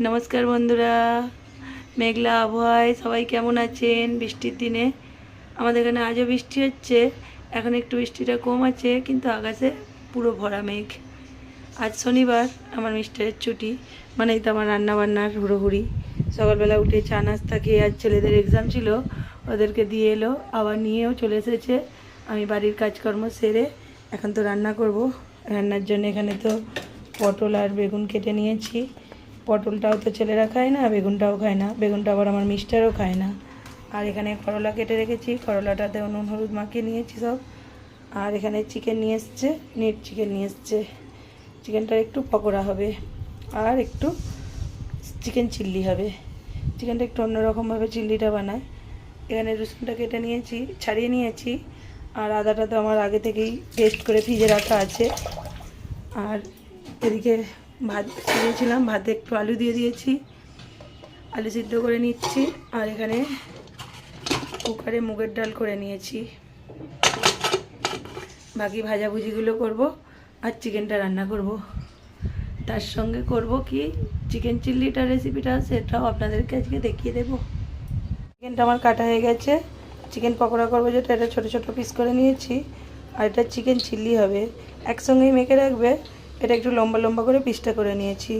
নমস্কার বন্ধুরা। মেঘলা আবহাওয়ায় সবাই কেমন আছেন? বৃষ্টির দিনে আমাদের এখানে আজও বৃষ্টি হচ্ছে। এখন একটু বৃষ্টিটা কম আছে, কিন্তু আকাশে পুরো ভরা মেঘ। আজ শনিবার, আমার মিস্টারের ছুটি। মানেই তো আমার রান্না বান্নার হুড়োহুড়ি। সকালবেলা উঠে চা নাস্তা খেয়ে আজ ছেলেদের এক্সাম ছিল, ওদেরকে দিয়ে এলো, আবার নিয়েও চলে এসেছে। আমি বাড়ির কাজকর্ম সেরে এখন তো রান্না করব। রান্নার জন্য এখানে তো পটল আর বেগুন কেটে নিয়েছি। পটলটাও তো ছেলেরা খায় না, বেগুনটাও খায় না। বেগুনটা আবার আমার মিস্টারও খায় না। আর এখানে করলা কেটে রেখেছি, করলাটাতে নুন, হলুদ মাখিয়ে নিয়েছি সব। আর এখানে চিকেন নিয়ে এসছে নেট চিকেন নিয়ে এসছে। চিকেনটার একটু পকোড়া হবে, আর একটু চিকেন চিল্লি হবে। চিকেনটা একটু অন্যরকমভাবে চিল্লিটা বানায়। এখানে রসুনটা কেটে নিয়েছি, ছাড়িয়ে নিয়েছি। আর আদাটা তো আমার আগে থেকেই পেস্ট করে ফ্রিজে রাখা আছে। আর এদিকে ভাত দিয়েছিলাম, ভাতে একটু আলু দিয়ে দিয়েছি। আলু সিদ্ধ করে নিচ্ছি, আর এখানে কুকারে মুগের ডাল করে নিয়েছি। বাকি ভাজাভুজিগুলো করব, আর চিকেনটা রান্না করব। তার সঙ্গে করব কি? চিকেন চিল্লিটা রেসিপিটা সেটাও আপনাদেরকে আজকে দেখিয়ে দেবো। চিকেনটা আমার কাটা হয়ে গেছে। চিকেন পকোড়া করব যেটা, এটা ছোটো ছোটো পিস করে নিয়েছি, আর এটা চিকেন চিল্লি হবে। একসঙ্গেই মেখে রাখবে এটা একটু লম্বা লম্বা করে পিসটা করে নিয়েছি।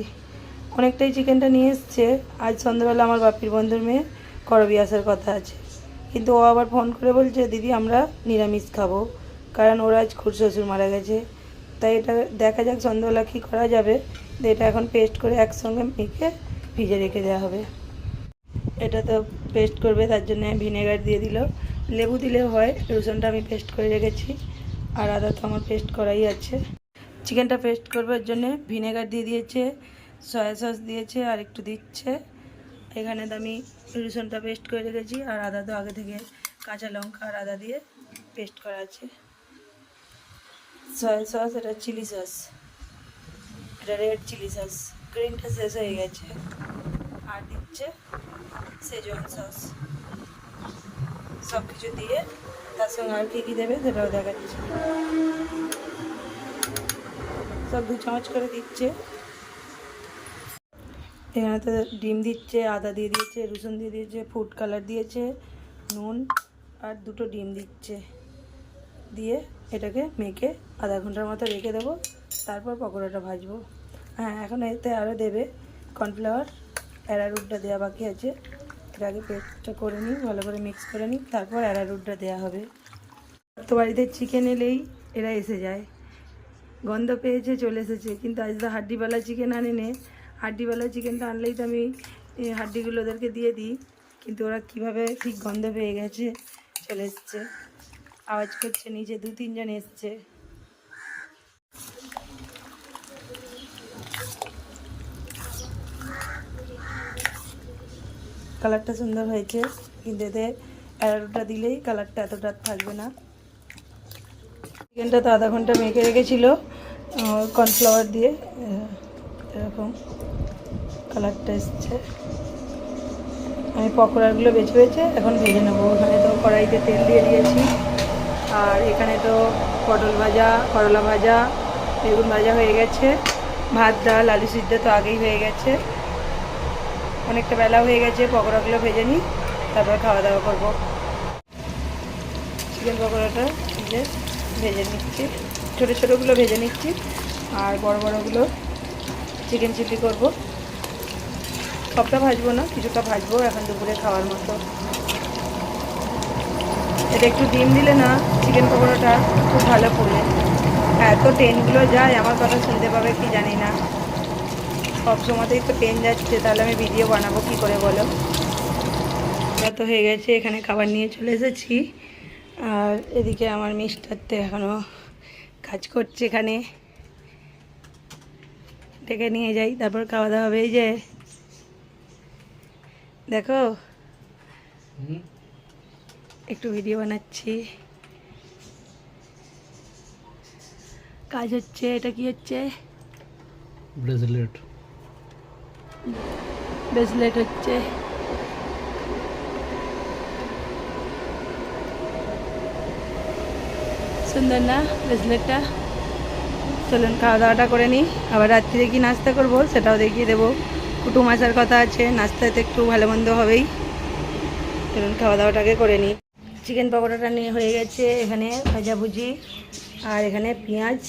অনেকটাই চিকেনটা নিয়ে এসছে। আজ সন্ধ্যাবেলা আমার বাপির বন্ধুর মেয়ে করবি আসার কথা আছে। কিন্তু ও আবার ফোন করে বলছে, দিদি, আমরা নিরামিষ খাব। কারণ ওরা আজ খুর শ্বশুর মারা গেছে। তাই এটা দেখা যাক সন্ধ্যাবেলা কী করা যাবে। এটা এখন পেস্ট করে একসঙ্গে মেখে ভিজে রেখে দেওয়া হবে। এটা তো পেস্ট করবে, তার জন্য ভিনেগার দিয়ে দিল। লেবু দিলেও হয়, রসুনটা আমি পেস্ট করে রেখেছি। আর আদা তো আমার পেস্ট করাই আছে। চিকেনটা পেস্ট করবার জন্য ভিনেগার দিয়ে দিয়েছে, সয়া সস দিয়েছে আর একটু দিচ্ছে। এখানে তো আমি রসুনটা পেস্ট করে রেখেছি আর আদা তো আগে থেকে কাঁচা লঙ্কা আর আদা দিয়ে পেস্ট করা আছে। সয়া সস, এটা চিলি সস। এটা রেড চিলি সস। গ্রিনটা শেষ হয়ে গেছে। আর দিচ্ছে সেজন সস। সব কিছু দিয়ে তার সঙ্গে আর কী কী দেবে সেটাও দেখাচ্ছে। সব দু চামচ করে দিচ্ছে। এখানে তো ডিম দিচ্ছে, আদা দিয়ে দিয়েছে, রসুন দিয়ে দিয়েছে ফুড কালার দিয়েছে, নুন আর দুটো ডিম দিচ্ছে। দিয়ে এটাকে মেখে আধা ঘণ্টার মতো রেখে দেবো, তারপর পকোড়াটা ভাজবো। হ্যাঁ এখন এতে আরও দেবে। কর্নফ্লাওয়ার, অ্যারারুটটা দেওয়া বাকি আছে। এর আগে পেস্টটা করে নিই, ভালো করে মিক্স করে নিই, তারপর অ্যারারুটটা দেওয়া হবে। তো বাড়িতে চিকেন এলেই এরা এসে যায়। গন্ধ পেয়েছে, চলে এসেছে। কিন্তু আজ তো হাড্ডিওয়ালা চিকেন আনেনে। হাড্ডিওয়ালা চিকেনটা আনলেই তো আমি হাড্ডিগুলো ওদেরকে দিয়ে দিই। কিন্তু ওরা কীভাবে ঠিক গন্ধ পেয়ে গেছে, চলে এসছে। আওয়াজ করছে নিচে, দু তিনজন এসছে। কালারটা সুন্দর হয়েছে, কিন্তু এতে অ্যারোটা দিলেই কালারটা এতটা থাকবে না। চিকেনটা তো আধা ঘণ্টা মেখে রেখেছিল। কর্নফ্লাওয়ার দিয়ে এরকম কালারটা এসছে। আমি পকোড়াগুলো বেছে বেছে এখন ভেজে নেব। ওখানে তো কড়াইতে তেল দিয়ে দিয়েছি। আর এখানে তো পটল ভাজা, করলা ভাজা, বেগুন ভাজা হয়ে গেছে। ভাত, ডাল, আলু সিদ্ধ তো আগেই হয়ে গেছে। অনেকটা বেলা হয়ে গেছে, পকোড়াগুলো ভেজে নিই, তারপর খাওয়া দাওয়া করব। চিকেন পকোড়াটা ভেজে নিচ্ছি। ছোটো ছোটোগুলো ভেজে নিচ্ছি। আর বড় বড়গুলো চিকেন চিলি করব। সবটা ভাজবো না, কিছুটা ভাজবো এখন দুপুরে খাওয়ার মতো। এটা একটু ডিম দিলে না চিকেন পকোড়াটা খুব ভালো পড়ে। এত ট্রেনগুলো যায়, আমার কথা শুনতে পাবে কি জানি না। সব সময়তেই তো ট্রেন যাচ্ছে, তাহলে আমি ভিডিও বানাবো কি করে বলো? তো হয়ে গেছে, এখানে খাবার নিয়ে চলে এসেছি। আর এদিকে আমার মিস্টার তো এখনও কাজ করছে এখানে। ডেকে নিয়ে যাই তারপর খাওয়া দাওয়া হবে এই যে। দেখো একটু ভিডিও বানাচ্ছি। কাজ হচ্ছে এটা কি হচ্ছে? ব্রেসলেট। ব্রেসলেট হচ্ছে। সুন্দর না ব্রেসলেটটা চলুন খাওয়া দাওয়াটা করে নিই। আবার রাত্রিরে কি নাস্তা করব সেটাও দেখিয়ে দেবো। কুটুম আসার কথা আছে, নাস্তাতে একটু ভালো মন্দ হবেই। চলুন খাওয়া দাওয়াটাকে করে নিই। চিকেন পকোড়াটা নিয়ে হয়ে গেছে এখানে ভাজাভুজি আর এখানে পেঁয়াজ,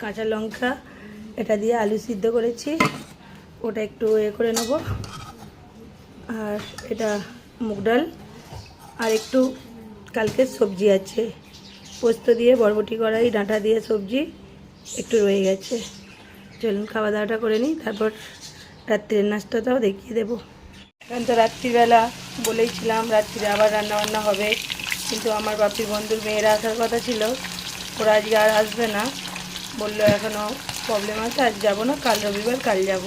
কাঁচা লঙ্কা, এটা দিয়ে আলু সিদ্ধ করেছি। ওটা একটু এ করে নেব। আর এটা মুগ ডাল। আর একটু কালকে সবজি আছে। পোস্ত দিয়ে, বরবটি করাই ডাঁটা দিয়ে সবজি একটু রয়ে গেছে। চলুন খাওয়া দাওয়াটা করে নিই, তারপর রাত্রির নাস্তাটাও দেখিয়ে দেবো। এখন তো রাত্রিবেলা বলেইছিলাম রাত্রিরে আবার রান্না বান্না হবে। কিন্তু আমার বাপির বন্ধুর মেয়েরা আসার কথা ছিল, ওরা আজকে আর আসবে না। বলল এখনও প্রবলেম আছে, আজ যাব না, কাল রবিবার, কাল যাব।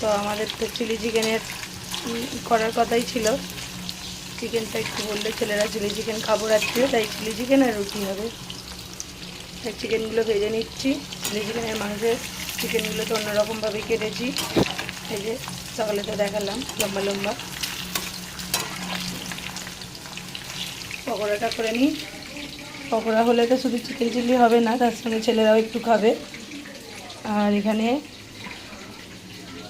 তো আমাদের তো চিলি চিকেনের করার কথাই ছিল। চিকেনটা একটু বললে ছেলেরা চিলি চিকেন খাব রাত্রে তাই চিলি চিকেন আর রুটি হবে। তাই চিকেনগুলো ভেজে নিচ্ছি। চিলি চিকেনের মাংসের চিকেনগুলো তো অন্যরকমভাবে কেটেছি। এই যে সকালে তো দেখালাম, লম্বা লম্বা। পকোড়াটা করে নিই। পকোড়া হলে তো শুধু চিকেন চিলি হবে না, তার সঙ্গে ছেলেরাও একটু খাবে। আর এখানে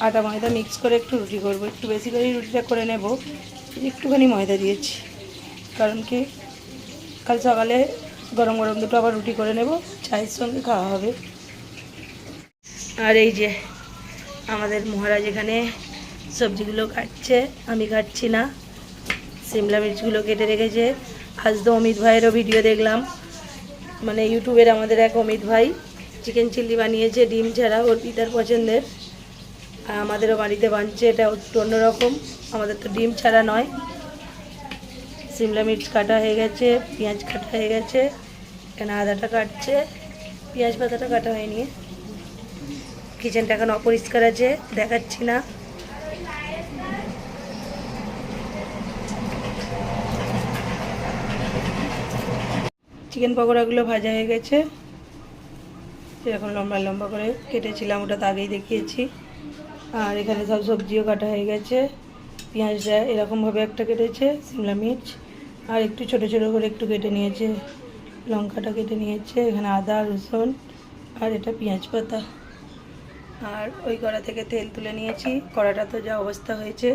আটা ময়দা মিক্স করে একটু রুটি করব। একটু বেশি করেই রুটিটা করে নেব। একটুখানি ময়দা দিয়েছি। কারণ কি? কাল সকালে গরম গরম দুটো আবার রুটি করে নেব, চায়ের সঙ্গে খাওয়া হবে। আর এই যে আমাদের মহারাজ এখানে সবজিগুলো কাটছে, আমি কাটছি না। সিমলা মির্চগুলো কেটে রেখেছে। আজ তো অমিত ভাইয়েরও ভিডিও দেখলাম। মানে ইউটিউবের আমাদের এক অমিত ভাই, চিকেন চিলি বানিয়েছে, ডিম ছাড়া, ওর পিতার পছন্দের। আমাদেরও বাড়িতে বানছে এটা একটু অন্যরকম। আমাদের তো ডিম ছাড়া নয়। সিমলা মির্চ কাটা হয়ে গেছে, পেঁয়াজ কাটা হয়ে গেছে, এখানে আদাটা কাটছে। পেঁয়াজ পাতাটা কাটা হয়নি। কিচেনটা এখন অপরিষ্কার আছে, দেখাচ্ছি না। চিকেন পকোড়াগুলো ভাজা হয়ে গেছে। এরকম লম্বা লম্বা করে কেটেছিলাম, ওটা তো আগেই দেখিয়েছি। আর এখানে সব সবজিও কাটা হয়ে গেছে পেঁয়াজটা এরকমভাবে একটা কেটেছে, সিমলা মির্চ, আর একটু ছোট ছোট করে একটু কেটে নিয়েছে, লঙ্কাটা কেটে নিয়েছে, এখানে আদা, রসুন, আর এটা পেঁয়াজ পাতা। আর ওই কড়া থেকে তেল তুলে নিয়েছি, কড়াটা তো যা অবস্থা হয়েছে।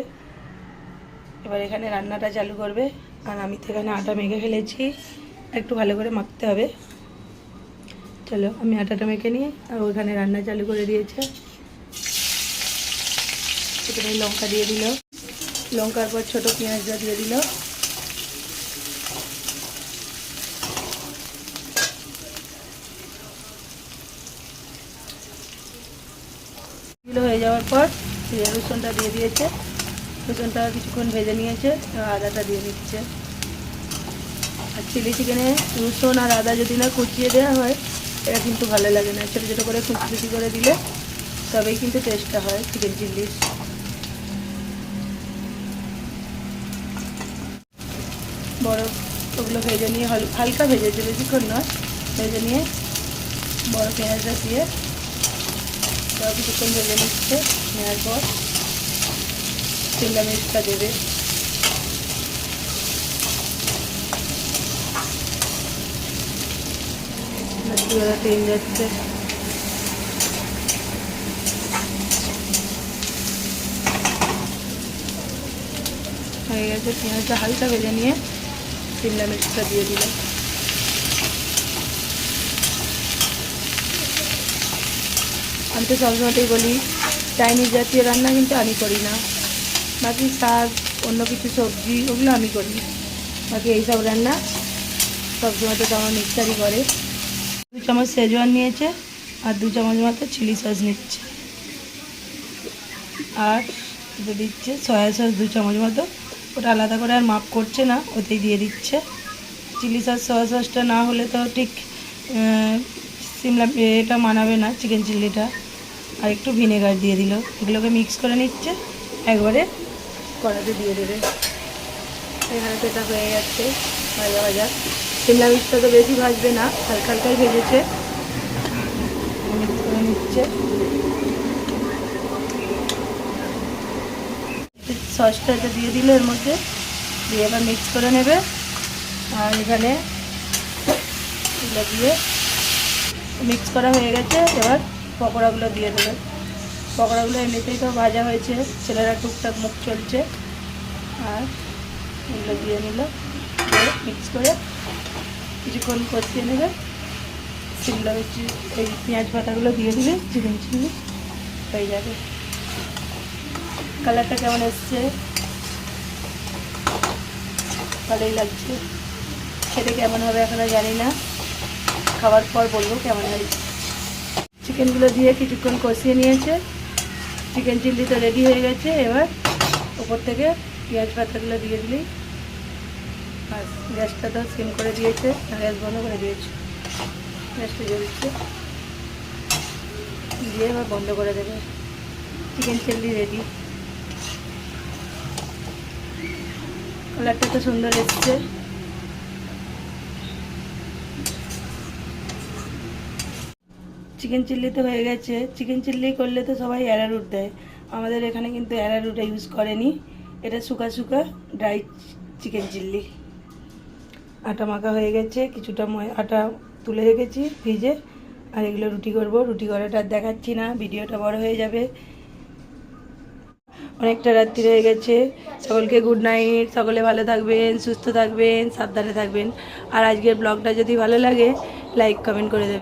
এবার এখানে রান্নাটা চালু করবে, আর আমি তো এখানে আটা মেখে ফেলেছি, একটু ভালো করে মাখতে হবে। চলো, আমি আটাটা মেখে নিয়ে আর ওইখানে রান্না চালু করে দিয়েছে। এখানে লঙ্কা দিয়ে দিল। লঙ্কার পর ছোটো পেঁয়াজটা দিয়ে দিল। হয়ে যাওয়ার পর রসুনটা দিয়ে দিয়েছে। রসুনটা কিছুক্ষণ ভেজে নিয়েছে আদাটা দিয়ে দিচ্ছে। আর চিলি চিকেনে রসুন আর আদা যদি না কুচিয়ে দেওয়া হয়, এটা কিন্তু ভালো লাগে না। ছোটো ছোটো করে কুচি কুচি করে দিলে তবেই কিন্তু টেস্টটা হয়, চিকেন চিল্লির। বড় ওগুলো ভেজে নিয়ে, হাল- হালকা ভেজেছে বেশিক্ষণ নয়, ভেজে নিয়ে বড় পেঁয়াজটা দিয়ে তাও কিছুক্ষণ ভেজে নিচ্ছে, নেওয়ার পর শিমলা মির্চটা দেবে। রাত্রিবেলা ট্রেন যাচ্ছে হয়ে গেছে, পেঁয়াজটা হালকা ভেজে নিয়ে শিমলা মির্চটা দিয়ে দিলাম। আমি তো সবসময়তেই বলি, চাইনিজ জাতীয় রান্না কিন্তু আমি করি না। বাকি শাক, অন্য কিছু সবজি, ওগুলো আমি করি। বাকি এইসব রান্না সবসময় তো আমার মিক্সারই করে। দু চামচ সেজওয়ান নিয়েছে আর দু চামচ মতো চিলি সস নিচ্ছে। আর দিচ্ছে সয়া সস দু চামচ মতো ওটা আলাদা করে আর মাপ করছে না, ওতেই দিয়ে দিচ্ছে। চিলি সস সয়া সসটা না হলে তো ঠিক সিমলা, এটা মানাবে না চিকেন চিল্লিটা। আর একটু ভিনেগার দিয়ে দিল। এগুলোকে মিক্স করে নিচ্ছে, একবারে কড়াতে দিয়ে দেবে। এখানে তো এটা হয়ে যাচ্ছে ভাজা ভাজা। সিমলা মির্চটা তো বেশি ভাজবে না, হালকা হালকাই ভেজেছে। মিক্স করে নিচ্ছে। সসটা এটা দিয়ে দিল এর মধ্যে। দিয়ে এবার মিক্স করে নেবে। আর এখানে এগুলো দিয়ে মিক্স করা হয়ে গেছে। এবার পকোড়াগুলো দিয়ে দেবে। পকোড়াগুলো এমনিতেই তো ভাজা হয়েছে। ছেলেরা টুকটাক মুখ চলছে। আর এগুলো দিয়ে নিল। মিক্স করে কিছুক্ষণ কষিয়ে নেবে। শিমলা মির্চি, এই পেঁয়াজ পাতাগুলো দিয়ে দিলে চিকেন চিলি হয়ে যাবে। কালারটা কেমন এসছে? ভালোই লাগছে। খেতে কেমন হবে এখনও জানি না। খাওয়ার পর বলব কেমন হয়েছে চিকেনগুলো দিয়ে কিছুক্ষণ কষিয়ে নিয়েছে। চিকেন চিল্লি তো রেডি হয়ে গেছে। এবার ওপর থেকে পেঁয়াজ পাতাগুলো দিয়ে দিলেই আর গ্যাসটা তো সিম করে দিয়েছে। গ্যাস বন্ধ করে দিয়েছে। গ্যাসটা জ্বলছে দিয়ে এবার বন্ধ করে দেবে। চিকেন চিল্লি রেডি কালারটা তো সুন্দর এসছে। চিকেন চিল্লি তো হয়ে গেছে। চিকেন চিল্লি করলে তো সবাই অ্যারারুট দেয়। আমাদের এখানে কিন্তু অ্যারারুট ইউজ করেনি। এটা শুকা শুকা ড্রাই চিকেন চিল্লি। আটা মাখা হয়ে গেছে। কিছুটা আটা তুলে রেখেছি ফ্রিজে। আর এগুলো রুটি করব। রুটি করাটা দেখাচ্ছি না। ভিডিওটা বড় হয়ে যাবে। অনেকটা রাত্রি হয়ে গেছে। সকলকে গুড নাইট সকলে ভালো থাকবেন, সুস্থ থাকবেন, সাবধানে থাকবেন। আর আজকের ব্লগটা যদি ভালো লাগে লাইক কমেন্ট করে দেবেন।